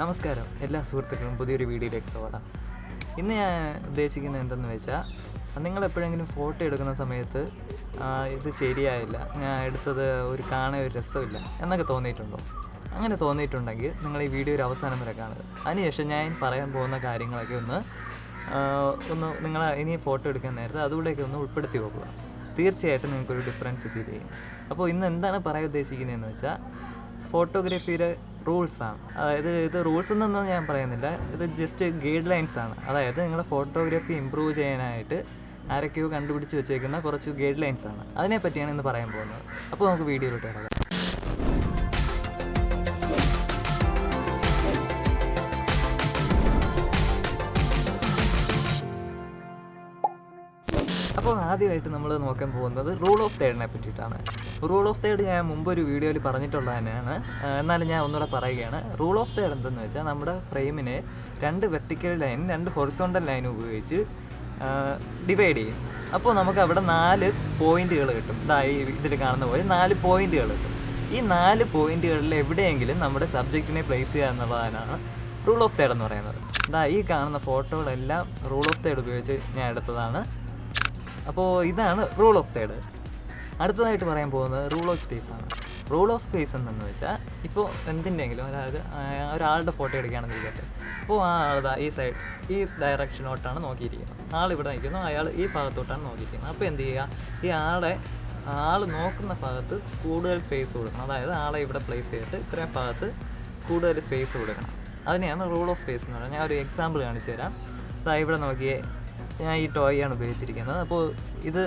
നമസ്കാരം. എല്ലാ സുഹൃത്തുക്കളും പുതിയൊരു വീഡിയോയിലേക്ക് സ്വാഗതം. ഇന്ന് ഞാൻ ഉദ്ദേശിക്കുന്നത് എന്തെന്ന് വെച്ചാൽ നിങ്ങൾ എപ്പോഴെങ്കിലും ഫോട്ടോ എടുക്കുന്ന സമയത്ത് ഇത് ശരിയായില്ല ഞാൻ എടുത്തത് ഒരു കാണാൻ ഒരു രസമില്ല എന്നൊക്കെ തോന്നിയിട്ടുണ്ടോ? അങ്ങനെ തോന്നിയിട്ടുണ്ടെങ്കിൽ നിങ്ങൾ ഈ വീഡിയോ ഒരു അവസാനം വരെ കാണുക. അതിനുശേഷം ഞാൻ പറയാൻ പോകുന്ന കാര്യങ്ങളൊക്കെ ഒന്ന് ഒന്ന് നിങ്ങൾ ഇനി ഫോട്ടോ എടുക്കാൻ നേരത്തെ അതുകൂടെയൊക്കെ ഒന്ന് ഉൾപ്പെടുത്തി നോക്കുക തീർച്ചയായിട്ടും നിങ്ങൾക്കൊരു ഡിഫറൻസ് ഫീൽ ചെയ്യും. അപ്പോൾ ഇന്ന് എന്താണ് പറയാൻ ഉദ്ദേശിക്കുന്നതെന്ന് വെച്ചാൽ ഫോട്ടോഗ്രാഫിയുടെ റൂൾസ് ആണ് അതായത് ഇത് റൂൾസ് എന്നൊന്നും ഞാൻ പറയുന്നില്ല. ഇത് ജസ്റ്റ് ഗൈഡ് ലൈൻസ് ആണ്. അതായത് നിങ്ങളുടെ ഫോട്ടോഗ്രാഫി ഇമ്പ്രൂവ് ചെയ്യാനായിട്ട് ആരൊക്കെയോ കണ്ടുപിടിച്ച് വെച്ചേക്കുന്ന കുറച്ച് ഗൈഡ് ലൈൻസ് ആണ്. അതിനെപ്പറ്റിയാണ് ഇന്ന് പറയാൻ പോകുന്നത്. അപ്പോൾ നമുക്ക് വീഡിയോയിലോട്ട് ഇറങ്ങാം. അപ്പോൾ ആദ്യമായിട്ട് നമ്മൾ നോക്കാൻ പോകുന്നത് റൂൾ ഓഫ് തേർഡിനെ പറ്റിയിട്ടാണ്. റൂൾ ഓഫ് തേർഡ് ഞാൻ മുമ്പ് ഒരു വീഡിയോയിൽ പറഞ്ഞിട്ടുള്ളത് തന്നെയാണ്. എന്നാലും ഞാൻ ഒന്നുകൂടെ പറയുകയാണ്. റൂൾ ഓഫ് തേർഡ് എന്തെന്ന് വെച്ചാൽ നമ്മുടെ ഫ്രെയിമിനെ രണ്ട് വെർട്ടിക്കൽ ലൈൻ രണ്ട് ഹൊറിസോണ്ടൽ ലൈൻ ഉപയോഗിച്ച് ഡിവൈഡ് ചെയ്യും. അപ്പോൾ നമുക്ക് അവിടെ നാല് പോയിന്റുകൾ കിട്ടും. ഇതാ ഈ ഇതിൽ കാണുന്ന പോലെ നാല് പോയിന്റുകൾ കിട്ടും. ഈ നാല് പോയിന്റുകളിൽ എവിടെയെങ്കിലും നമ്മുടെ സബ്ജക്റ്റിനെ പ്ലേസ് ചെയ്യുക എന്നുള്ളതാണ് റൂൾ ഓഫ് തേർഡ് എന്ന് പറയുന്നത്. ഇതാ ഈ കാണുന്ന ഫോട്ടോകളെല്ലാം റൂൾ ഓഫ് തേർഡ് ഉപയോഗിച്ച് ഞാൻ എടുത്തതാണ്. അപ്പോൾ ഇതാണ് റൂൾ ഓഫ് തേർഡ് അടുത്തതായിട്ട് പറയാൻ പോകുന്നത് റൂൾ ഓഫ് സ്പേസ് ആണ്. റൂൾ ഓഫ് സ്പേസ് എന്നു വെച്ചാൽ ഇപ്പോൾ എന്തിന്റെങ്കിലും അതായത് ഒരാളുടെ ഫോട്ടോ എടുക്കുകയാണെന്ന് ഇരിക്കട്ടെ. അപ്പോൾ ആ ആൾ ഈ സൈഡ് ഈ ഡയറക്ഷനോട്ടാണ് നോക്കിയിരിക്കുന്നത്. ആൾ ഇവിടെ നിൽക്കുന്നു അയാൾ ഈ ഭാഗത്തോട്ടാണ് നോക്കിയിരിക്കുന്നത്. അപ്പോൾ എന്ത് ചെയ്യുക? ഈ ആളെ ആൾ നോക്കുന്ന ഭാഗത്ത് കൂടുതൽ സ്പേസ് കൊടുക്കണം. അതായത് ആളെ ഇവിടെ പ്ലേസ് ചെയ്തിട്ട് ഇത്രയും ഭാഗത്ത് കൂടുതൽ സ്പേസ് കൊടുക്കണം. അതിനെയാണ് റൂൾ ഓഫ് സ്പേസ് എന്ന് പറയുന്നത്. ഞാൻ ഒരു എക്സാമ്പിൾ കാണിച്ചു തരാം. ഇവിടെ നോക്കിയേ ഞാൻ ഈ ടോയ് ആണ് ഉപയോഗിച്ചിരിക്കുന്നത്. അപ്പോൾ ഇത്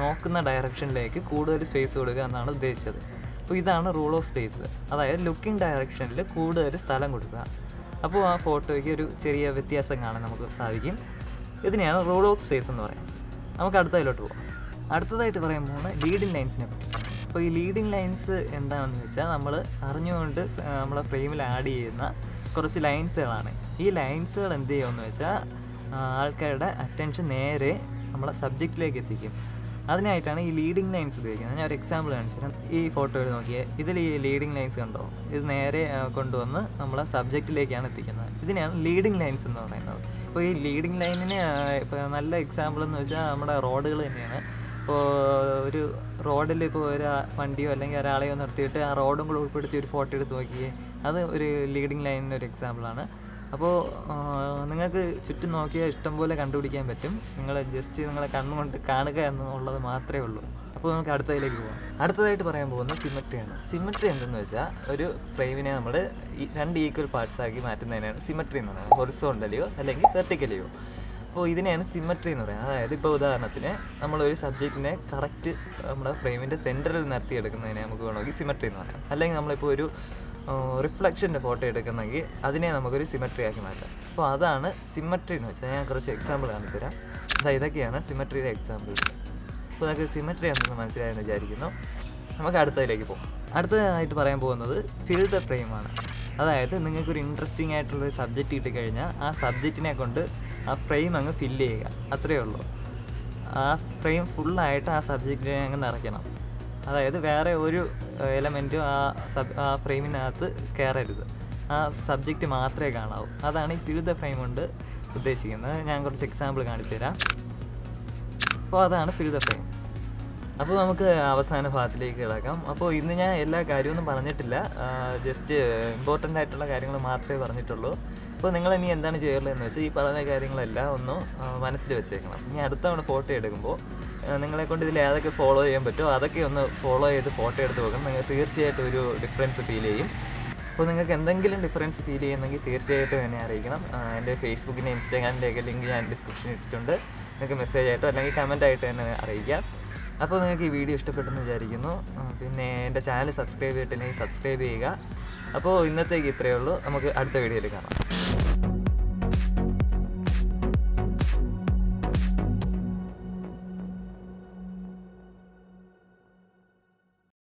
നോക്കുന്ന ഡയറക്ഷനിലേക്ക് കൂടുതൽ സ്പേസ് കൊടുക്കുക എന്നാണ് ഉദ്ദേശിച്ചത്. അപ്പോൾ ഇതാണ് റൂൾ ഓഫ് സ്പേസ് അതായത് ലുക്കിംഗ് ഡയറക്ഷനിൽ കൂടുതൽ സ്ഥലം കൊടുക്കുക. അപ്പോൾ ആ ഫോട്ടോയ്ക്ക് ഒരു ചെറിയ വ്യത്യാസം കാണാൻ നമുക്ക് സാധിക്കും. ഇതിനെയാണ് റൂൾ ഓഫ് സ്പേസ് എന്ന് പറയുന്നത്. നമുക്ക് അടുത്തതിലോട്ട് പോകാം അടുത്തതായിട്ട് പറയാൻ പോകുന്നത് ലീഡിങ് ലൈൻസിനെ പറ്റി. അപ്പോൾ ഈ ലീഡിങ് ലൈൻസ് എന്താണെന്ന് വെച്ചാൽ നമ്മൾ അറിഞ്ഞുകൊണ്ട് നമ്മളെ ഫ്രെയിമിൽ ആഡ് ചെയ്യുന്ന കുറച്ച് ലൈൻസുകളാണ് ഈ ലൈൻസുകൾ എന്ത് ചെയ്യുമെന്ന് വെച്ചാൽ ആൾക്കാരുടെ അറ്റൻഷൻ നേരെ നമ്മളെ സബ്ജക്റ്റിലേക്ക് എത്തിക്കും അതിനായിട്ടാണ് ഈ ലീഡിങ് ലൈൻസ് ഉപയോഗിക്കുന്നത്. ഞാൻ ഒരു എക്സാമ്പിൾ കാണിച്ചു തരാം ഈ ഫോട്ടോയിൽ നോക്കിയേ. ഇതിൽ ഈ ലീഡിങ് ലൈൻസ് കണ്ടോ? ഇത് നേരെ കൊണ്ടുവന്ന് നമ്മളെ സബ്ജക്റ്റിലേക്കാണ് എത്തിക്കുന്നത്. ഇതിനെയാണ് ലീഡിങ് ലൈൻസ് എന്ന് പറയുന്നത്. അപ്പോൾ ഈ ലീഡിങ് ലൈനിന് ഇപ്പോൾ നല്ല എക്സാമ്പിൾ എന്ന് വെച്ചാൽ നമ്മുടെ റോഡുകൾ തന്നെയാണ്. ഇപ്പോൾ ഒരു റോഡിൽ ഇപ്പോൾ ഒരു വണ്ടിയോ അല്ലെങ്കിൽ ഒരാളെയോ നിർത്തിയിട്ട് ആ റോഡും കൂടെ ഉൾപ്പെടുത്തി ഒരു ഫോട്ടോ എടുത്ത് നോക്കിയേ. അത് ഒരു ലീഡിങ് ലൈനിന്റെ ഒരു എക്സാമ്പിളാണ് അപ്പോൾ നിങ്ങൾക്ക് ചുറ്റും നോക്കിയാൽ ഇഷ്ടം പോലെ കണ്ടുപിടിക്കാൻ പറ്റും. നിങ്ങൾ ജസ്റ്റ് നിങ്ങളെ കണ്ണുകൊണ്ട് കാണുക എന്നുള്ളത് മാത്രമേ ഉള്ളൂ. അപ്പോൾ നമുക്ക് അടുത്തതിലേക്ക് പോകാം അടുത്തതായിട്ട് പറയാൻ പോകുന്നത് സിമട്രിയാണ് സിമട്രി എന്തെന്ന് വെച്ചാൽ ഒരു ഫ്രെയിമിനെ നമ്മൾ രണ്ട് ഈക്വൽ പാർട്സ് ആക്കി മാറ്റുന്നതിനാണ് സിമട്രി എന്ന് പറയുന്നത്. ഹൊറിസോണ്ടലിയോ അല്ലെങ്കിൽ വെർട്ടിക്കലിയോ അപ്പോൾ ഇതിനെയാണ് സിമട്രി എന്ന് പറയുന്നത്. അതായത് ഇപ്പോൾ ഉദാഹരണത്തിന് നമ്മളൊരു സബ്ജക്റ്റിനെ കറക്റ്റ് നമ്മുടെ ഫ്രെയിമിന്റെ സെന്ററിൽ നിർത്തിയെടുക്കുന്നതിനെ നമുക്ക് വേണമെങ്കിൽ സിമട്രി എന്ന് പറയാം. അല്ലെങ്കിൽ നമ്മളിപ്പോൾ ഒരു റിഫ്ലക്ഷന്റെ ഫോട്ടോ എടുക്കുന്നെങ്കിൽ അതിനെ നമുക്കൊരു സിമട്രി ആക്കി മാറ്റാം. അപ്പോൾ അതാണ് സിമട്രി എന്ന് വെച്ചാൽ ഞാൻ കുറച്ച് എക്സാമ്പിൾ കാണിച്ചു തരാം. അതായത് ഇതൊക്കെയാണ് സിമട്രിയുടെ എക്സാമ്പിൾ അപ്പോൾ നമുക്ക് സിമട്രി എന്തെന്ന് മനസ്സിലായെന്ന് വിചാരിക്കുന്നു. നമുക്ക് അടുത്തതിലേക്ക് പോകും. അടുത്തതായിട്ട് പറയാൻ പോകുന്നത് ഫിൽ ദ ഫ്രെയിമാണ് അതായത് നിങ്ങൾക്കൊരു ഇൻട്രസ്റ്റിംഗ് ആയിട്ടുള്ളൊരു സബ്ജക്റ്റ് കിട്ടി കഴിഞ്ഞാൽ ആ സബ്ജക്റ്റിനെ കൊണ്ട് ആ ഫ്രെയിം അങ്ങ് ഫില്ല് ചെയ്യുക. അത്രയേ ഉള്ളൂ. ആ ഫ്രെയിം ഫുള്ളായിട്ട് ആ സബ്ജക്റ്റിനെ അങ്ങ് നിറയ്ക്കണം. അതായത് വേറെ ഒരു എലമെന്റും ആ സബ് ആ ഫ്രെയിമിനകത്ത് കയറരുത് ആ സബ്ജക്റ്റ് മാത്രമേ കാണാവൂ. അതാണ് ഈ ഫിൽ ഫ്രെയിം കൊണ്ട് ഉദ്ദേശിക്കുന്നത്. ഞാൻ കുറച്ച് എക്സാമ്പിൾ കാണിച്ചു തരാം. അപ്പോൾ അതാണ് ഫിൽ ദ ഫ്രെയിം അപ്പോൾ നമുക്ക് അവസാന ഭാഗത്തിലേക്ക് കിടക്കാം. അപ്പോൾ ഇന്ന് ഞാൻ എല്ലാ കാര്യമൊന്നും പറഞ്ഞിട്ടില്ല. ജസ്റ്റ് ഇമ്പോർട്ടന്റ് ആയിട്ടുള്ള കാര്യങ്ങൾ മാത്രമേ പറഞ്ഞിട്ടുള്ളൂ. അപ്പോൾ നിങ്ങൾ ഇനി എന്താണ് ചെയ്യാറുള്ളതെന്ന് വെച്ചാൽ ഈ പറഞ്ഞ കാര്യങ്ങളെല്ലാം ഒന്ന് മനസ്സിൽ വെച്ചേക്കണം. ഇനി അടുത്ത തവണ ഫോട്ടോ എടുക്കുമ്പോൾ നിങ്ങളെ കൊണ്ട് ഇതിൽ ഏതൊക്കെ ഫോളോ ചെയ്യാൻ പറ്റുമോ അതൊക്കെ ഒന്ന് ഫോളോ ചെയ്ത് ഫോട്ടോ എടുത്ത് നോക്കണം നിങ്ങൾ തീർച്ചയായിട്ടും ഒരു ഡിഫറൻസ് ഫീൽ ചെയ്യും. അപ്പോൾ നിങ്ങൾക്ക് എന്തെങ്കിലും ഡിഫറൻസ് ഫീൽ ചെയ്യുന്നെങ്കിൽ തീർച്ചയായിട്ടും എന്നെ അറിയിക്കണം. എന്റെ ഫേസ്ബുക്കിന്റെ ഇൻസ്റ്റാഗ്രാമിന്റെയൊക്കെ ലിങ്ക് ഞാൻ ഡിസ്ക്രിപ്ഷൻ ഇട്ടിട്ടുണ്ട്. നിങ്ങൾക്ക് മെസ്സേജ് ആയിട്ടോ അല്ലെങ്കിൽ കമന്റ് ആയിട്ടോ എന്നെ അറിയിക്കാം. അപ്പോൾ നിങ്ങൾക്ക് ഈ വീഡിയോ ഇഷ്ടപ്പെട്ടെന്ന് വിചാരിക്കുന്നു. പിന്നെ എന്റെ ചാനൽ സബ്സ്ക്രൈബ് ചെയ്തിട്ടുണ്ടെങ്കിൽ സബ്സ്ക്രൈബ് ചെയ്യുക. അപ്പോൾ ഇന്നത്തേക്ക് ഇത്രയേ ഉള്ളൂ. നമുക്ക് അടുത്ത വീഡിയോയിൽ കാണാം.